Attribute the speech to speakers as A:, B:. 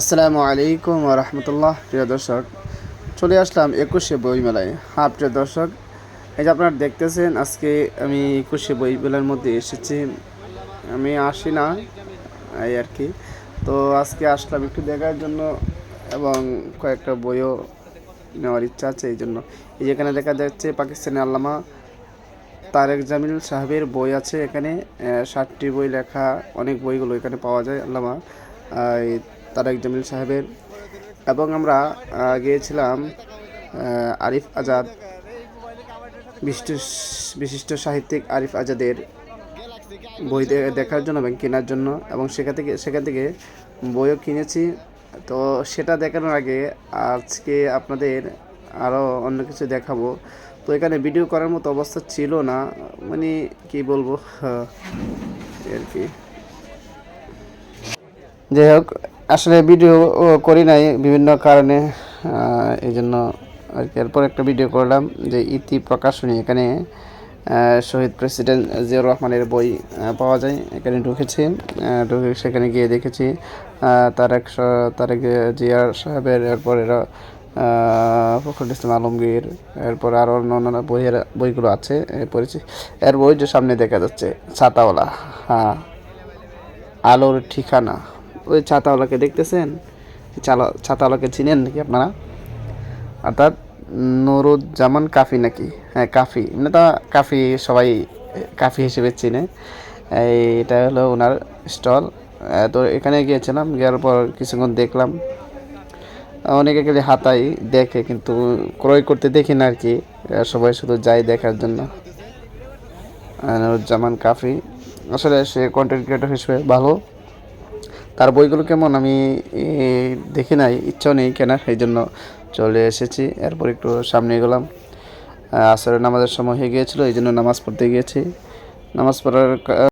A: আসসালামু আলাইকুম রহমতুল্লাহ, প্রিয় দর্শক। চলে আসলাম একুশে বই মেলায় হ্যাঁ প্রিয় দর্শক, এই যে আপনারা দেখতেছেন, আজকে আমি একুশে বই মেলার মধ্যে এসেছি। আমি আসি না, এই আর কি। তো আজকে আসলাম একটু দেখার জন্য এবং কয়েকটা বইও নেওয়ার ইচ্ছা আছে এই জন্য। এই যেখানে দেখা যাচ্ছে, পাকিস্তানি আল্লামা তারেক জামিল সাহেবের বই আছে এখানে। ষাটটি বই লেখা, অনেক বইগুলো এখানে পাওয়া যায় আল্লামা। তারেক জামিল সাহেবের। এবং আমরা গিয়েছিলাম আরিফ আজাদ বিশিষ্ট বিশিষ্ট সাহিত্যিক আরিফ আজাদের বই দেখার জন্য এবং কেনার জন্য। এবং সেখান থেকে সেখান থেকে বইও কিনেছি। তো সেটা দেখানোর আগে আজকে আপনাদের আরও অন্য কিছু দেখাবো। তো এখানে ভিডিও করার মতো অবস্থা ছিল না। মানে কি বলব? হ্যাঁ, আর কি। যাই হোক আসলে ভিডিও করি নাই, বিভিন্ন কারণে এই জন্য আর কি। এরপর একটা ভিডিও করলাম যে ইতি প্রকাশনী, এখানে শহীদ প্রেসিডেন্ট জিয়াউর রহমানের বই পাওয়া যায়। এখানে ঢুকেছি ঢুকে সেখানে গিয়ে দেখেছি তারেক তারেক জিয়ার সাহেবের, এরপর এরা ফখরুল ইসলাম আলমগীর, এরপর আরও অন্য অন্যান্য বইয়ের বইগুলো আছে পড়েছি। এর বই যে সামনে দেখা যাচ্ছে, ছাতাওয়ালা হ্যাঁ আলোর ঠিকানা। ওই ছাতাওয়ালাকে দেখতেছেন? ছাতাওয়ালাকে চিনেন নাকি আপনারা? অর্থাৎ নুরুজ্জামান কাফি নাকি? হ্যাঁ কাফি। মানে তো কাফি সবাই, কাফি হিসেবে চিনে। এটা হলো ওনার স্টল। তো এখানে গিয়েছিলাম, গিয়ার পর কিছুক্ষণ দেখলাম। অনেকে গেলে হাতাই দেখে, কিন্তু ক্রয় করতে দেখি না আর কি। সবাই শুধু যায় দেখার জন্য। নুরুজ্জামান কাফি। আসলে সে কন্টেন্ট ক্রিয়েটর হিসেবে ভালো। তার বইগুলো কেমন আমি দেখি নাই, ইচ্ছাও নেই কেনার, এই জন্য চলে এসেছি। এরপর একটু সামনে গেলাম আসরের নামাজের সময় হয়ে গিয়েছিল, এই জন্য নামাজ পড়তে গিয়েছি। নামাজ পড়ার